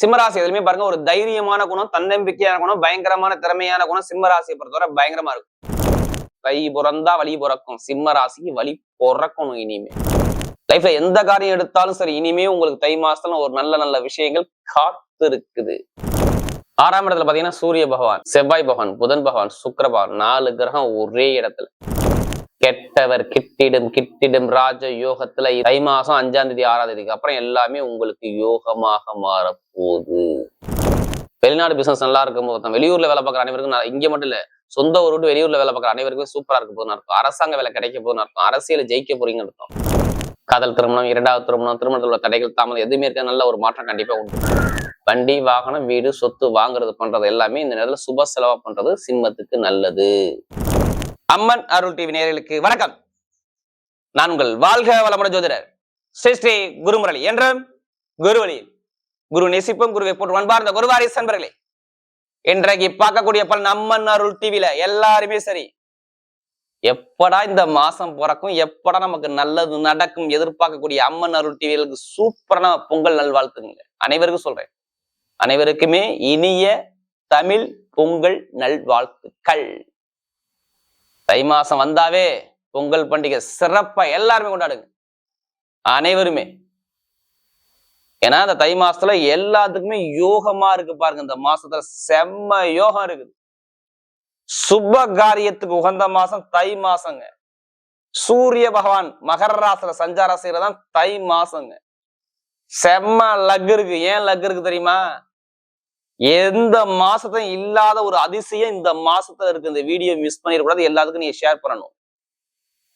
சிம்மராசி எதுலையுமே பாருங்க ஒரு தைரியமான குணம் தன்னம்பிக்கையான குணம் பயங்கரமான திறமையான குணம் சிம்மராசியை பொறுத்தவரை பயங்கரமா இருக்கும். கை பிறந்தா வழி பிறக்கும். சிம்ம ராசிக்கு வழி பிறக்கணும் இனிமே. லைஃப்ல எந்த காரியம் எடுத்தாலும் சரி இனிமே உங்களுக்கு தை மாசத்துல ஒரு நல்ல நல்ல விஷயங்கள் காத்து இருக்குது ஆறாம் இடத்துல பாத்தீங்கன்னா சூரிய பகவான் செவ்வாய் பகவான் புதன் பகவான் சுக்கர பகவான் நாலு கிரகம் ஒரே இடத்துல. கெட்டவர் கிட்டிடும் கிட்டிடும் ராஜ யோகத்துல தை மாசம் அஞ்சாம் தேதி ஆறாம் தேதிக்கு அப்புறம் எல்லாமே உங்களுக்கு யோகமாக மாறப்போகுது. வெளிநாடு பிசினஸ் நல்லா இருக்கும் போது வெளியூர்ல வேலை பார்க்குற அனைவருக்கும் நான் இங்க மட்டும் இல்ல சொந்த ஊர் விட்டு வெளியூர்ல வேலை பார்க்குற அனைவருக்கும் சூப்பரா இருக்க போதுன்னு இருக்கும் அரசாங்க வேலை கிடைக்க போதுன்னு இருக்கும் அரசியல ஜெயிக்க போறீங்கன்னு இருக்கும் காதல் திருமணம் இரண்டாவது திருமணம் திருமணத்தில் உள்ள தடைகள் தாமதம் எதுவுமே இருக்க நல்ல ஒரு மாற்றம் கண்டிப்பா உண்டு. வண்டி வாகனம் வீடு சொத்து வாங்குறது பண்றது எல்லாமே இந்த நேரத்துல சுப செலவா பண்றது சிம்மத்துக்கு நல்லது. அம்மன் அருள் டிவி நேர்களுக்கு வணக்கம். நான் உங்கள் வாழ்க வளமுடன் ஜோதிடர் ஸ்ரீ ஸ்ரீ குருமுரளி என்றும் குருவழியில் குரு நேசிப்பும் குருவை போட்டு அன்பார்ந்த குருவாரி சன்பர்களே இன்றைக்கு பார்க்கக்கூடிய பலன் அம்மன் அருள் டிவில எல்லாருமே சரி. எப்படா இந்த மாசம் பிறக்கும் எப்படா நமக்கு நல்லது நடக்கும் எதிர்பார்க்கக்கூடிய அம்மன் அருள் டிவிகளுக்கு சூப்பரான பொங்கல் நல்வாழ்த்துங்க அனைவருக்கும் சொல்றேன். அனைவருக்குமே இனிய தமிழ் பொங்கல் நல்வாழ்த்துக்கள். தை மாசம் வந்தாவே பொங்கல் பண்டிகை சிறப்பா எல்லாருமே கொண்டாடுங்க. அனைவருமே. ஏன்னா இந்த தை மாசத்துல எல்லாத்துக்குமே யோகமா இருக்கு பாருங்க. இந்த மாசத்துல செம்ம யோகம் இருக்குது. சுப காரியத்துக்கு உகந்த மாசம் தை மாசங்க. சூரிய பகவான் மகர ராசில சஞ்சாரம் செய்யறதான் தை மாசங்க. செம்ம லக் இருக்கு. ஏன் லக் இருக்கு தெரியுமா? எந்த மாசத்தையும் இல்லாத ஒரு அதிசயம் இந்த மாசத்துல இருக்கு. இந்த வீடியோ மிஸ் பண்ணிடக்கூடாது. எல்லாத்துக்கும் நீங்க ஷேர் பண்ணணும்.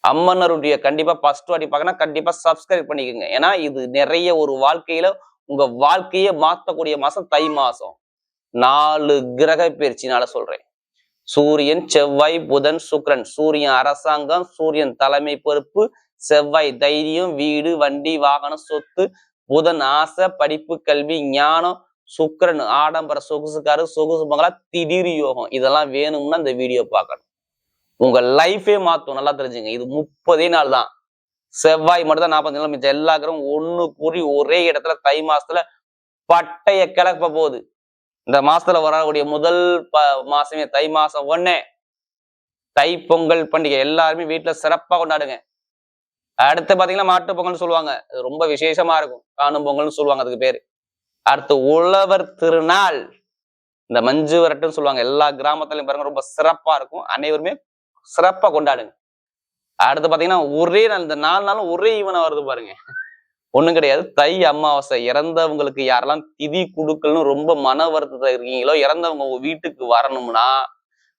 அம்மனருடைய கண்டிப்பா ஃபர்ஸ்ட் வாட்டி பார்க்கணும் கண்டிப்பா சப்ஸ்கிரைப் பண்ணிக்கோங்க. ஏன்னா இது நிறைய ஒரு வாழ்க்கையில உங்க வாழ்க்கையே மாத்தக்கூடிய மாசம் தை மாசம். நாலு கிரக பயிற்சினால சொல்றேன். சூரியன் செவ்வாய் புதன் சுக்ரன். சூரியன் அரசாங்கம் சூரியன் தலைமை பொறுப்பு செவ்வாய் தைரியம் வீடு வண்டி வாகனம் சொத்து புதன் ஆசை படிப்பு கல்வி ஞானம் சுக்கரன் ஆடம்பர சொகுசுக்காரு சொகுசு பங்களா திடீர் யோகம். இதெல்லாம் வேணும்னா இந்த வீடியோ பார்க்கணும். உங்க லைஃபே மாத்தும். நல்லா தெரிஞ்சுங்க. இது முப்பதே நாள் தான். செவ்வாய் மட்டும் தான் நாற்பது நாள் மிச்சம். எல்லா கிரகம் ஒண்ணு கூறி ஒரே இடத்துல தை மாசத்துல பட்டைய கிளப்ப போகுது. இந்த மாசத்துல வரக்கூடிய முதல் ப மாசமே தை மாசம் ஒன்னே தை பொங்கல் பண்டிகை. எல்லாருமே வீட்டுல சிறப்பா கொண்டாடுங்க. அடுத்து பாத்தீங்கன்னா மாட்டு பொங்கல்னு சொல்லுவாங்க. அது ரொம்ப விசேஷமா இருக்கும். காணும் பொங்கல்னு சொல்லுவாங்க அதுக்கு பேரு. அடுத்து உழவர் திருநாள். இந்த மஞ்சு வரட்டுன்னு சொல்லுவாங்க. எல்லா கிராமத்துலயும் பாருங்க ரொம்ப சிறப்பா இருக்கும். அனைவருமே சிறப்பா கொண்டாடுங்க. அடுத்து பாத்தீங்கன்னா ஒரே நாள் இந்த நாலு நாளும் ஒரே ஈவனா வருது பாருங்க. ஒண்ணும் கிடையாது. தை அமாவாசை. இறந்தவங்களுக்கு யாரெல்லாம் திதி குடுக்கல்னு ரொம்ப மன வருத்தத்தை இருக்கீங்களோ இறந்தவங்க உங்க வீட்டுக்கு வரணும்னா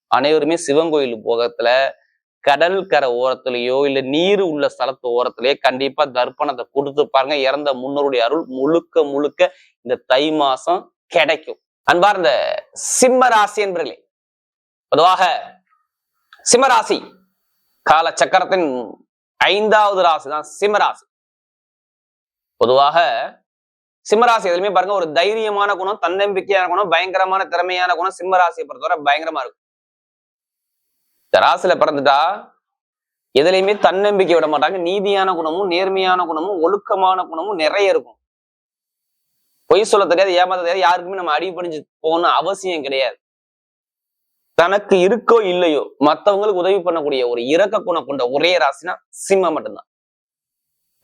அனைவருமே சிவன் கோயில் போகத்துல கடல் கரை ஓரத்துலயோ இல்ல நீர் உள்ள ஸ்தலத்து ஓரத்திலேயே கண்டிப்பா தர்ப்பணத்தை கொடுத்து பாருங்க. இறந்த முன்னோருடைய அருள் முழுக்க முழுக்க இந்த தை மாசம் கிடைக்கும். அன்பார்ந்த சிம்ம ராசி என்பர்களே பொதுவாக சிம்மராசி கால சக்கரத்தின் ஐந்தாவது ராசி தான் சிம்மராசி. பொதுவாக சிம்மராசி எதுலையுமே பாருங்க ஒரு தைரியமான குணம் தன்னம்பிக்கையான குணம் பயங்கரமான திறமையான குணம் சிம்மராசியை பொறுத்தவரை பயங்கரமா இருக்கும். இந்த ராசியில பிறந்துட்டா எதுலையுமே தன்னம்பிக்கை விட மாட்டாங்க. நீதியான குணமும் நேர்மையான குணமும் ஒழுக்கமான குணமும் நிறைய இருக்கும். பொய் சொல்ல தெரியாது ஏமாத்த தெரியாது யாருக்குமே நம்ம அடிபணிஞ்சு போகணும் அவசியம் கிடையாது. தனக்கு இருக்கோ இல்லையோ மத்தவங்களுக்கு உதவி பண்ணக்கூடிய ஒரு இரக்க குணம் கொண்ட ஒரே ராசினா சிம்மம் மட்டும்தான்.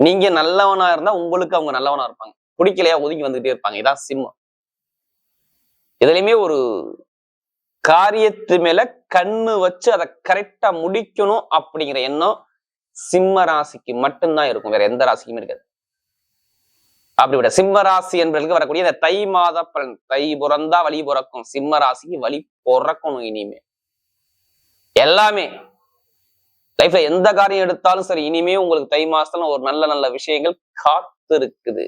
நீங்க நல்லவனா இருந்தா உங்களுக்கு அவங்க நல்லவனா இருப்பாங்க. பிடிக்கலையா ஒதுங்கி வந்துகிட்டே இருப்பாங்க. இதான் சிம்மம். எதுலையுமே ஒரு காரியத்து மேல கண்ணு வச்சு அதை கரெக்டா முடிக்கணும் அப்படிங்கிற எண்ணம் சிம்ம ராசிக்கு மட்டும்தான் இருக்கும். வேற எந்த ராசிக்குமே இருக்காது. அப்படிப்பட்ட சிம்ம ராசி என்பதற்கு வரக்கூடிய இந்த தை மாத பலன். தை புறந்தா வழி பிறக்கும். சிம்ம ராசிக்கு வழி பிறக்கணும் இனிமே. எல்லாமே. லைஃப்ல எந்த காரியம் எடுத்தாலும் சரி இனிமே உங்களுக்கு தை மாசத்துல ஒரு நல்ல நல்ல விஷயங்கள் காத்து இருக்குது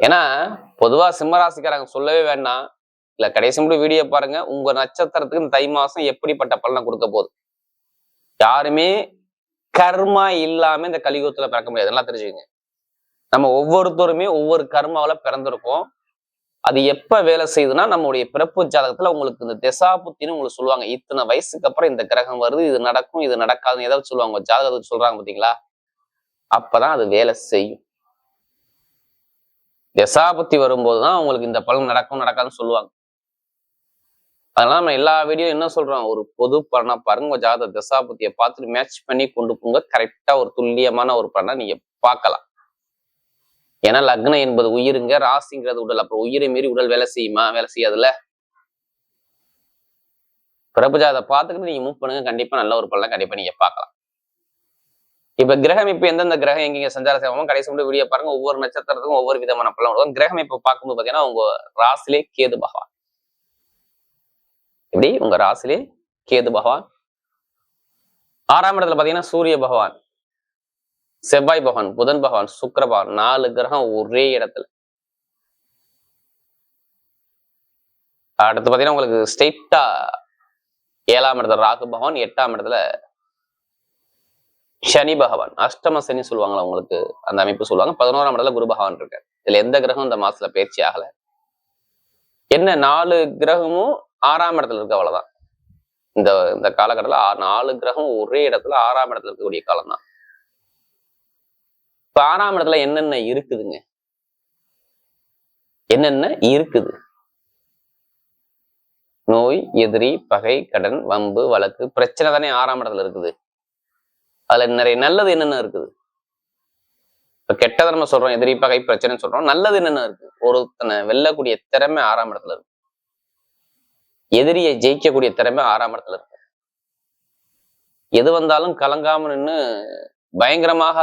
ஏன்னா பொதுவா சிம்மராசிக்காரங்க சொல்லவே வேண்டாம். இல்ல கடைசி மட்டும் வீடியோ பாருங்க. உங்க நட்சத்திரத்துக்கு இந்த தை மாசம் எப்படிப்பட்ட பலனை கொடுக்க போகுது? யாருமே கர்மா இல்லாம இந்த கலியுகத்துல பிறக்க முடியாது. நல்லா தெரிஞ்சுக்கங்க. நம்ம ஒவ்வொருத்தருமே ஒவ்வொரு கர்மாவில பிறந்திருக்கோம். அது எப்ப வேலை செய்யுதுன்னா நம்மளுடைய பிறப்பு ஜாதகத்துல உங்களுக்கு இந்த திசா புத்தின்னு உங்களுக்கு சொல்லுவாங்க. இத்தனை வயசுக்கு அப்புறம் இந்த கிரகம் வருது இது நடக்கும் இது நடக்காதுன்னு ஏதாவது சொல்லுவாங்க. ஜாதகத்துக்கு சொல்றாங்க பாத்தீங்களா? அப்பதான் அது வேலை செய்யும். தசாபத்தி வரும்போது தான் உங்களுக்கு இந்த பலன் நடக்கும் நடக்காதுன்னு சொல்லுவாங்க. அதனால நம்ம எல்லா வீடியோ என்ன சொல்றோம்? ஒரு பொது பலனா பாருங்க உங்க ஜாதக தசாபத்தியை பார்த்துட்டு மேட்ச் பண்ணி கொண்டு போங்க. கரெக்டா ஒரு துல்லியமான ஒரு பலனை நீங்க பார்க்கலாம். ஏன்னா லக்னம் என்பது உயிருங்க ராசிங்கிறது உடல். அப்புறம் உயிரை மீறி உடல் வேலை செய்யுமா? வேலை செய்யாதுல்ல? பிரபுஜாதை பார்த்துக்கிட்டு நீங்க மூவ் பண்ணுங்க. கண்டிப்பா நல்ல ஒரு பலனை கண்டிப்பா நீங்க பார்க்கலாம். இப்ப கிரகம் இப்ப எந்தெந்த கிரகம் எங்கெங்க சஞ்சார சேவமோ கடைசி மட்டும் வீடியோ பாருங்க. ஒவ்வொரு நட்சத்திரத்துக்கும் ஒவ்வொரு விதமான பலன் வரும். கிரகம் இப்ப பார்க்கும்போது பாத்தீங்கன்னா உங்க ராசிலே கேது பகவான். இப்படி உங்க ராசிலே கேது பகவான். ஆறாம் இடத்துல பாத்தீங்கன்னா சூரிய பகவான் செவ்வாய் பகவான் புதன் பகவான் சுக்கர பகவான் நாலு கிரகம் ஒரே இடத்துல. அடுத்து பாத்தீங்கன்னா உங்களுக்கு ஸ்ட்ரெயிட்டா ஏழாம் இடத்துல ராகு பகவான் எட்டாம் இடத்துல சனி பகவான். அஷ்டம சனி சொல்லுவாங்களா உங்களுக்கு? அந்த அமைப்பு சொல்லுவாங்க. பதினோராம் இடத்துல குரு பகவான் இருக்கு இதுல எந்த கிரகம் இந்த மாசத்துல பயிற்சி ஆகல? என்ன நாலு கிரகமும் ஆறாம் இடத்துல இருக்கு அவ்வளவுதான். இந்த இந்த காலகட்டத்துல நாலு கிரகம் ஒரே இடத்துல ஆறாம் இடத்துல இருக்கக்கூடிய காலம் தான். இப்ப ஆறாம் இடத்துல என்னென்ன இருக்குதுங்க? என்னென்ன இருக்குது? நோய் எதிரி பகை கடன் வம்பு வழக்கு பிரச்சனை தானே ஆறாம் இடத்துல இருக்குது. அதுல நிறைய நல்லது என்னென்ன இருக்குது? இப்ப கெட்டதை நம்ம சொல்றோம் எதிரி பகை பிரச்சனைன்னு சொல்றோம் நல்லது என்னென்ன இருக்கு? ஒருத்தனை வெல்லக்கூடிய திறமை ஆறாம் இடத்துல இருக்கு. எதிரியை ஜெயிக்கக்கூடிய திறமை ஆறாம் இடத்துல இருக்கு. எது வந்தாலும் கலங்காம நின்னு பயங்கரமாக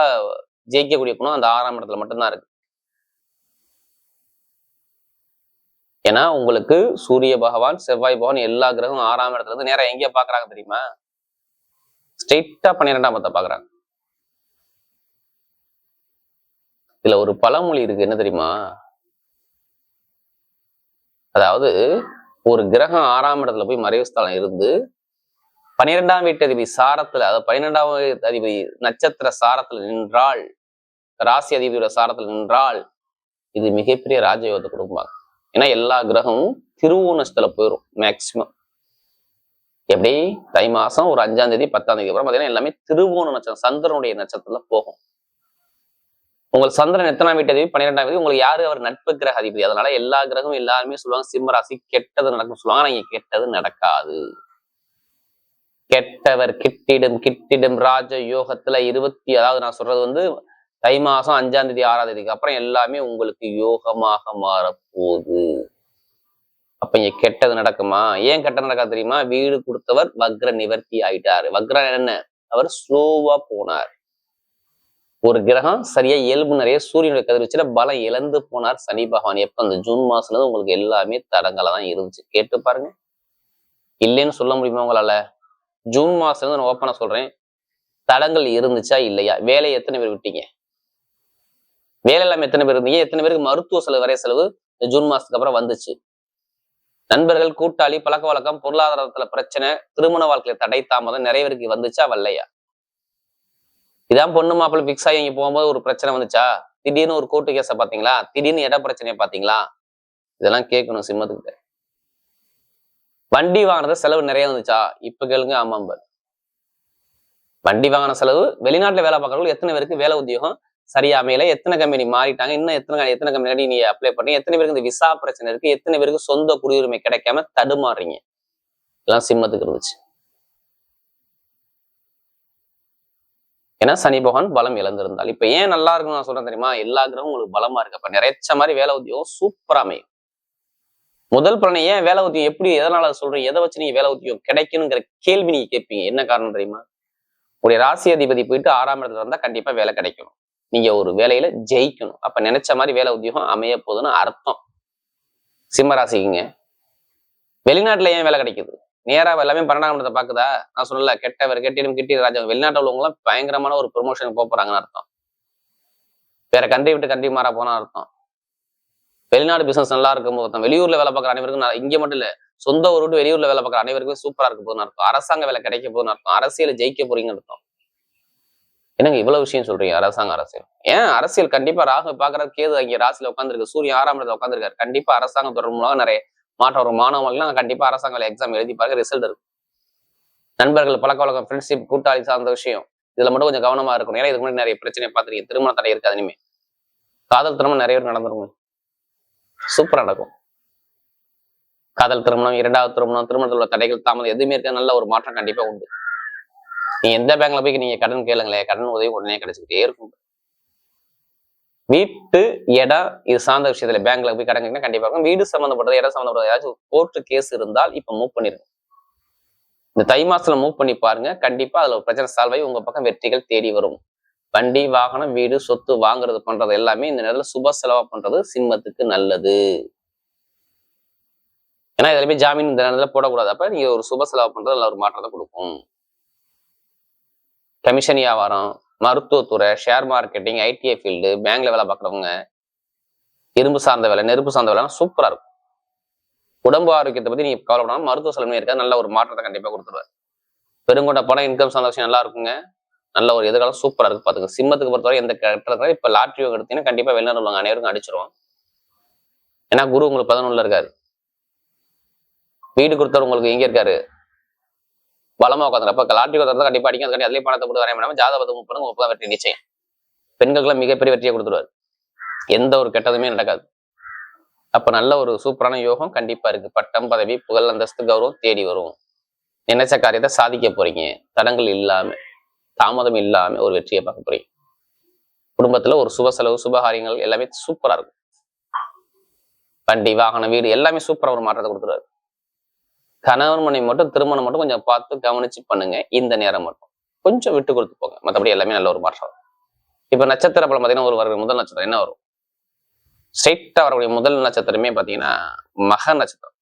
ஜெயிக்கக்கூடிய குணம் அந்த ஆறாம் இடத்துல மட்டும்தான் இருக்கு. ஏன்னா உங்களுக்கு சூரிய பகவான் செவ்வாய் பகவான் எல்லா கிரகமும் ஆறாம் இடத்துல இருந்து நேரா எங்க பாக்குறாங்க தெரியுமா? ஸ்ட்ரெயிட்டா பன்னிரெண்டாம் பத்தை பாக்குறாங்க. இதுல ஒரு பழமொழி இருக்கு. என்ன தெரியுமா? அதாவது ஒரு கிரகம் ஆறாம் இடத்துல போய் மறைவு ஸ்தானம் இருந்து பன்னிரெண்டாம் வீட்டு அதிபதி சாரத்துல அதாவது பன்னிரெண்டாம் அதிபதி நட்சத்திர சாரத்துல நின்றால் ராசி அதிபதியோட சாரத்துல நின்றால் இது மிகப்பெரிய ராஜயோகத்தை குடும்பம். ஏன்னா எல்லா கிரகமும் திருவோணத்துல போயிடும் மேக்சிமம் எப்படி தை மாசம் ஒரு அஞ்சாம் தேதி பத்தாம் தேதி அப்புறம் பார்த்தீங்கன்னா எல்லாமே திருவோண நட்சத்திரம் சந்திரனுடைய நட்சத்திரத்துல போகும். உங்களுக்கு சந்திரன் எத்தனாம் வீட்டு அதிபதி? பன்னிரெண்டாம் தேதி உங்களுக்கு யாரு? அவர் நட்பு கிரக அதிபதி. அதனால எல்லா கிரகமும் எல்லாருமே சொல்லுவாங்க சிம்ம ராசி கெட்டது நடக்கும். சொல்லுவாங்க ஆனா இங்க கெட்டது நடக்காது. கெட்டவர் கிட்டிடும் கிட்டிடும் ராஜ யோகத்துல இருபத்தி அதாவது நான் சொல்றது வந்து தை மாசம் அஞ்சாம் தேதி ஆறாம் தேதிக்கு அப்புறம் எல்லாமே உங்களுக்கு யோகமாக மாறப்போகுது. அப்ப இங்க கெட்டது நடக்குமா? ஏன் கெட்டது நடக்காது தெரியுமா? வீடு கொடுத்தவர் வக்ர நிவர்த்தி ஆயிட்டாரு. வக்ர என்ன? அவர் ஸ்லோவா போனார். ஒரு கிரகம் சரியா இயல்பு நிறைய சூரியனுடைய கதிர்வீச்சுல பலம் இழந்து போனார் சனி பகவான். எப்ப? அந்த ஜூன் மாசத்துல இருந்து உங்களுக்கு எல்லாமே தடங்களா தான் இருந்துச்சு. கேட்டு பாருங்க. இல்லைன்னு சொல்ல முடியுமா உங்களால? ஜூன் மாசம் இருந்து நான் ஓப்பனா சொல்றேன். தடங்கள் இருந்துச்சா இல்லையா? வேலையை எத்தனை பேர் விட்டீங்க? வேலை இல்லாம எத்தனை பேர் இருந்தீங்க? எத்தனை பேருக்கு மருத்துவ செலவு வரைய செலவு இந்த ஜூன் மாசத்துக்கு அப்புறம் வந்துச்சு? நண்பர்கள் கூட்டாளி பழக்க வழக்கம் பொருளாதாரத்துல பிரச்சனை திருமண வாழ்க்கையில தடை தாமதம் நிறைய பேருக்கு வந்துச்சா? வரலையா? இதான் பொண்ணு மாப்பிள்ள பிக்ஸ் ஆகி இங்கே போகும்போது ஒரு பிரச்சனை வந்துச்சா? திடீர்னு ஒரு கோர்ட்டு கேஸை பாத்தீங்களா? திடீர்னு இட பிரச்சனையை பாத்தீங்களா? இதெல்லாம் கேட்கணும் சிம்மத்துக்கிட்ட. வண்டி வாங்கினது செலவு நிறைய வந்துச்சா இப்ப கேளுங்க ஆமாம் வண்டி வாங்கின செலவு வெளிநாட்டுல வேலை பார்க்கறவங்க எத்தனை பேருக்கு வேலை உத்தியோகம் சரியா அமையல? எத்தனை கம்பெனி மாறிட்டாங்க? இன்னும் எத்தனை எத்தனை கம்பெனி நீ அப்ளை பண்ணி எத்தனை பேருக்கு இந்த விசா பிரச்சனை இருக்கு? எத்தனை பேருக்கு சொந்த குடியுரிமை கிடைக்காம தடுமாறுறீங்க? எல்லாம் சிம்மத்துக்கு இருந்துச்சு. ஏன்னா சனி பகவான் பலம் இழந்திருந்தால். இப்ப ஏன் நல்லா இருக்குன்னு நான் சொல்றேன் தெரியுமா? எல்லா கிரகம் உங்களுக்கு பலமா இருக்கு. அப்ப நிறைச்ச மாதிரி வேலை உத்தியோகம் சூப்பரா அமையும். முதல் பலனை ஏன் வேலை உத்தியம் எப்படி எதனால சொல்றீங்க? எதை வச்சு நீங்க வேலை உத்தியோகம் கிடைக்கணுங்கிற கேள்வி நீங்க கேட்பீங்க. என்ன காரணம் தெரியுமா? உடைய ராசி அதிபதி போயிட்டு ஆறாம் இடத்துல இருந்தா கண்டிப்பா வேலை கிடைக்கணும். நீங்க ஒரு வேலையில ஜெயிக்கணும். அப்ப நினைச்ச மாதிரி வேலை உத்தியோகம் அமைய போகுதுன்னு அர்த்தம். சிம்ம ராசிக்குங்க. வெளிநாட்டுல ஏன் வேலை கிடைக்குது? நேரா எல்லாமே பன்னெண்டாம் இடத்தை பாக்குதா? நான் சொல்லல கெட்டவர் கெட்டிடும் கிட்டி ராஜா வெளிநாட்டில் உள்ளவங்க பயங்கரமான ஒரு ப்ரொமோஷன் போறாங்கன்னு அர்த்தம். வேற கண்ட்ரி விட்டு கண்ட்ரி மாற போனா அர்த்தம். வெளிநாடு பிசினஸ் நல்லா இருக்கும் போது வெளியூர்ல வேலை பார்க்குற அனைவருக்கும் நான் இங்க மட்டும் இல்ல சொந்த ஊர் விட்டு வெளியூர்ல வேலை பார்க்குற அனைவருக்கும் சூப்பரா இருக்க போதுன்னு அர்த்தம். அரசாங்க வேலை கிடைக்க போதுன்னு அர்த்தம். அரசியல் ஜெயிக்க போறீங்கன்னு அர்த்தம். என்னங்க இவ்வளவு விஷயம் சொல்றீங்க அரசாங்க அரசியல்? ஏன்? அரசியல் கண்டிப்பா ராகு பாக்குறது கேது அங்கே ராசியில உட்காந்துருக்கு சூரியன் ஆறாம் இடத்துல உட்காந்துருக்காரு கண்டிப்பா அரசாங்கம் தொடர்பு மூலம் நிறைய மாற்றம் வரும். மாணவர்கள்லாம் கண்டிப்பா அரசாங்க எக்ஸாம் எழுதி பார்க்க ரிசல்ட் இருக்கும். நண்பர்கள் பழக்க வழக்கம் ஃப்ரெண்ட்ஷிப் கூட்டாளி சார்ந்த விஷயம் இதுல மட்டும் கொஞ்சம் கவனமா இருக்கணும். ஏன்னா இதுக்கு முன்னாடி நிறைய பிரச்சனை பார்த்துருக்கீங்க. திருமண தடை இருக்காது இனிமே காதல் திருமணம் நிறைய பேர் நடந்துருங்க சூப்பரா நடக்கும். காதல் திருமணம் இரண்டாவது திருமணம் திருமணத்தில் உள்ள தடைகள் தாமதம் எதுவுமே இருக்க நல்ல ஒரு மாற்றம் கண்டிப்பா உண்டு. நீங்க எந்த பேங்க்ல போய் நீங்க கடன் கேளுங்களேன். கடன் உதவி உடனே கிடைச்சிக்கிட்டே இருக்கும். வீட்டு இடம் இது சார்ந்த விஷயத்துல பேங்க்ல போய் கடன் கண்டிப்பாக வீடு சம்மந்தப்பட்டது இடம் சம்மந்தப்பட்டது ஏதாச்சும் கோர்ட்டு கேஸ் இருந்தால் இப்ப மூவ் பண்ணிருங்க. இந்த தை மாசத்துல மூவ் பண்ணி பாருங்க. கண்டிப்பா அதுல ஒரு பிரச்சனை சால்வ் ஆகி உங்க பக்கம் வெற்றிகள் தேடி வரும். வண்டி வாகனம் வீடு சொத்து வாங்குறது பண்றது எல்லாமே இந்த நேரத்துல சுப செலவா பண்றது சிம்மத்துக்கு நல்லது. ஏன்னா இதுல போய் ஜாமீன் இந்த நேரத்துல போடக்கூடாது. அப்ப நீங்க ஒரு சுப செலவு பண்றது நல்ல ஒரு மாற்றத்தை கொடுக்கும். கமிஷன் வியாபாரம் மருத்துவத்துறை ஷேர் மார்க்கெட்டிங் ஐடிஐ ஃபீல்டு பேங்க்ல வேலை பார்க்குறவங்க இரும்பு சார்ந்த வேலை நெருப்பு சார்ந்த வேலை சூப்பரா இருக்கும். உடம்பு ஆரோக்கியத்தை பத்தி நீங்கள் கவலைப்படாமல் மருத்துவ செலவுமே இருக்காது நல்ல ஒரு மாற்றத்தை கண்டிப்பா கொடுத்துருவார். பெருங்கொண்ட பணம் இன்கம் சார்ந்த விஷயம் நல்லா இருக்குங்க. நல்ல ஒரு எதிர்காலம் சூப்பரா இருக்கு பார்த்துங்க சிம்மத்துக்கு பொறுத்தவரை எந்த கட்டத்துல இப்ப லாட்ரி எடுத்தீங்கன்னா கண்டிப்பா வெளிநாடு உள்ளவங்க அனைவருக்கும் அடிச்சிருவோம். ஏன்னா குரு உங்களுக்கு பதினொன்றில் இருக்காரு. வீடு கொடுத்தவர் உங்களுக்கு எங்க இருக்காரு. பலமா உட்காந்து அப்ப லாட்ரி உட்காந்து கண்டிப்பா அடிக்கும். அதுக்காண்டி அதுலயே பணத்தை போட்டு வரைய முடியாம ஜாதகத்தை முப்பது முப்பதாம் வெற்றி நிச்சயம். பெண்களுக்கெல்லாம் மிகப்பெரிய வெற்றியை கொடுத்துருவாரு. எந்த ஒரு கெட்டதுமே நடக்காது. அப்ப நல்ல ஒரு சூப்பரான யோகம் கண்டிப்பா இருக்கு. பட்டம் பதவி புகழ் அந்தஸ்து கௌரவம் தேடி வரும். நினைச்ச காரியத்தை சாதிக்க போறீங்க. தடங்கள் இல்லாம தாமதம் இல்லாம ஒரு வெற்றியை பார்க்க போறீங்க. குடும்பத்துல ஒரு சுப செலவு சுபகாரியங்கள் எல்லாமே சூப்பரா இருக்கும். வண்டி வாகனம் வீடு எல்லாமே சூப்பரா ஒரு மாற்றத்தை கொடுத்துருவாரு. கணவன் மனைவி மட்டும் திருமணம் மட்டும் கொஞ்சம் பார்த்து கவனிச்சு பண்ணுங்க. இந்த நேரம் மட்டும். கொஞ்சம் விட்டு கொடுத்து போங்க. மற்றபடி எல்லாமே நல்ல ஒரு மாற்றம். வரும். இப்ப நட்சத்திர பலம் பார்த்தீங்கன்னா ஒரு வர முதல் நட்சத்திரம் என்ன வரும்? ஸ்ட்ரெயிட்டா வரக்கூடிய முதல் நட்சத்திரமே பார்த்தீங்கன்னா மக நட்சத்திரம்.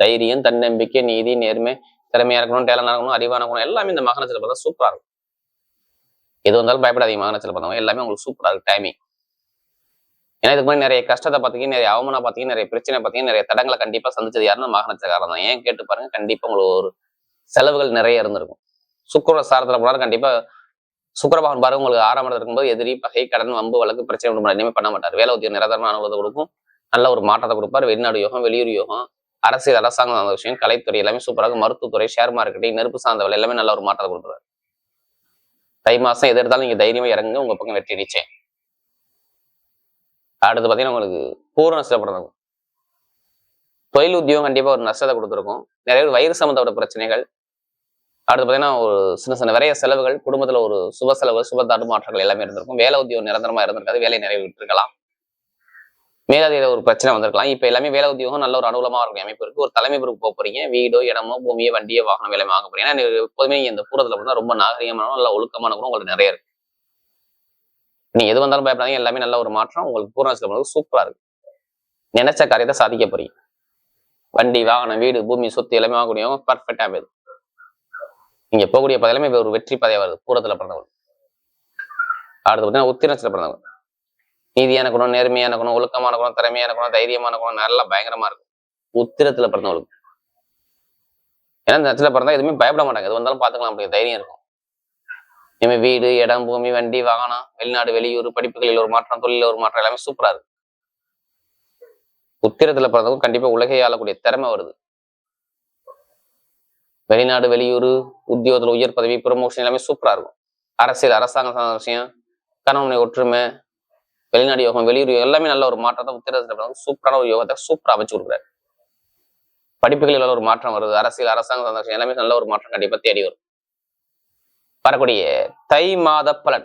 தைரியம் தன்னம்பிக்கை நீதி நேர்மை திறமையா இருக்கணும் டேலண்டா இருக்கணும் அறிவான இருக்கணும் எல்லாமே இந்த மக நட்சத்திரம் பார்த்தா சூப்பரா இருக்கும். எது வந்தாலும் பயப்படாதீங்க மக நட்சத்திரம் பார்த்தவங்க எல்லாமே உங்களுக்கு சூப்பரா இருக்கும். டைமிங் ஏன்னா இதுக்கு முன்னாடி நிறைய கஷ்டத்தை பார்த்தீங்கன்னா நிறைய அவமானம் பார்த்தீங்கன்னா நிறைய பிரச்சனை பார்த்தீங்கன்னா நிறைய தடங்களை கண்டிப்பா சந்திச்சது யாருன்னா மக தான். ஏன் கேட்டு பாருங்க கண்டிப்பா உங்களுக்கு ஒரு செலவுகள் நிறைய இருந்திருக்கும். சுக்கர சாரத்தில் போனாலும் கண்டிப்பா சுக்கரபகவான் பாருங்க உங்களுக்கு ஆறாம் இடத்துல இருக்கும்போது எதிரி பகை கடன் வம்பு வழக்கு பிரச்சனை ஒன்று இனிமேல் பண்ண மாட்டார். வேலை உத்தியோகம் நிரந்தரமான அனுபவத்தை கொடுக்கும். நல்ல ஒரு மாற்றத்தை கொடுப்பார். வெளிநாடு யோகம் வெளியூர் யோகம் அரசியல் அரசாங்கம் அந்த விஷயம் கலைத்துறை எல்லாமே சூப்பராக மருத்துவத்துறை ஷேர் மார்க்கெட்டிங் நெருப்பு சார்ந்த வேலை எல்லாமே நல்ல ஒரு மாற்றத்தை கொடுக்குறாரு தை மாசம் எது எடுத்தாலும் நீங்க தைரியமா இறங்குங்க உங்க பக்கம் வெற்றி நிச்சயம். அடுத்து பாத்தீங்கன்னா உங்களுக்கு பூர்ண நஷ்டப்படுறது தொழில் உத்தியோகம் கண்டிப்பா ஒரு நஷ்டத்தை கொடுத்துருக்கும். நிறைய பேர் வயிறு சம்மந்தப்பட்ட பிரச்சனைகள். அடுத்து பாத்தீங்கன்னா ஒரு சின்ன சின்ன நிறைய செலவுகள் குடும்பத்துல ஒரு சுப செலவு சுப தடுமாற்றங்கள் எல்லாமே இருந்திருக்கும். வேலை உத்தியோகம் நிரந்தரமா இருந்திருக்காது வேலை நிறைவேற்றிருக்கலாம். விட்டுருக்கலாம் ஒரு பிரச்சனை வந்திருக்கலாம். இப்ப எல்லாமே வேலை உத்தியோகம் நல்ல ஒரு அனுகூலமாக இருக்கும் அமைப்பு இருக்கு. ஒரு தலைமை பொறுப்பு போக போறீங்க. வீடோ இடமோ பூமியோ வண்டியோ வாகனம் எல்லாமே வாங்க போறீங்க. ஏன்னா எப்போதுமே இந்த பூரத்துல பார்த்தா ரொம்ப நாகரிகமான நல்ல ஒழுக்கமான குணம் உங்களுக்கு நிறைய இருக்கும் நீ எது வந்தாலும் பயப்படாதீங்க. எல்லாமே நல்ல ஒரு மாற்றம். உங்களுக்கு பூர்ணத்தில் சூப்பராக இருக்கு. நினைச்ச காரியத்தை சாதிக்க போறீங்க. வண்டி வாகனம் வீடு பூமி சொத்து எல்லாமே வாங்கக்கூடிய பர்ஃபெக்டாக போயிடும் நீங்க போகக்கூடிய பதவியுமே ஒரு வெற்றி பதையாக வருது. பூரத்துல பிறந்தவங்க. அடுத்து பார்த்தீங்கன்னா உத்திரத்துல பிறந்தவங்க. நீதியான குணம் நேர்மையான குணம் ஒழுக்கமான குணம் திறமையான குணம் தைரியமான குணம் நல்லா பயங்கரமா இருக்கும் உத்திரத்துல பிறந்தவங்களுக்கு ஏன்னா இந்த நேரத்துல பிறந்தா எதுவுமே பயப்பட மாட்டாங்க. எது வந்தாலும் பாத்துக்கலாம் அப்படி தைரியம் இருக்கும். இனிமே வீடு இடம் பூமி வண்டி வாகனம் வெளிநாடு வெளியூர் படிப்புகளில் ஒரு மாற்றம் தொழிலில் ஒரு மாற்றம் எல்லாமே சூப்பரா இருக்கு. உத்திரத்துல பிறந்தவங்க கண்டிப்பா உலகை ஆளக்கூடிய திறமை வருது. வெளிநாடு வெளியூர் உத்தியோகத்துல உயர் பதவி ப்ரொமோஷன் எல்லாமே சூப்பரா இருக்கும். அரசியல் அரசாங்கம் விஷயம் கணவனை ஒற்றுமை வெளிநாடு யோகம் வெளியூர் யோகம் எல்லாமே நல்ல ஒரு மாற்றத்தை உத்திரத்துல பிறந்தவங்க சூப்பரான ஒரு யோகத்தை சூப்பரா அமைச்சு கொடுக்குறாரு. படிப்புகளில் ஒரு மாற்றம் வருது. அரசியல் அரசாங்கம் சார்ந்த விஷயம் எல்லாமே நல்ல ஒரு மாற்றம் கண்டிப்பா தேடி வரும். வரக்கூடிய தை மாத பலன்.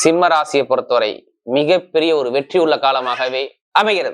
சிம்ம ராசியை பொறுத்தவரை மிகப்பெரிய ஒரு வெற்றி உள்ள காலமாகவே அமைகிறது.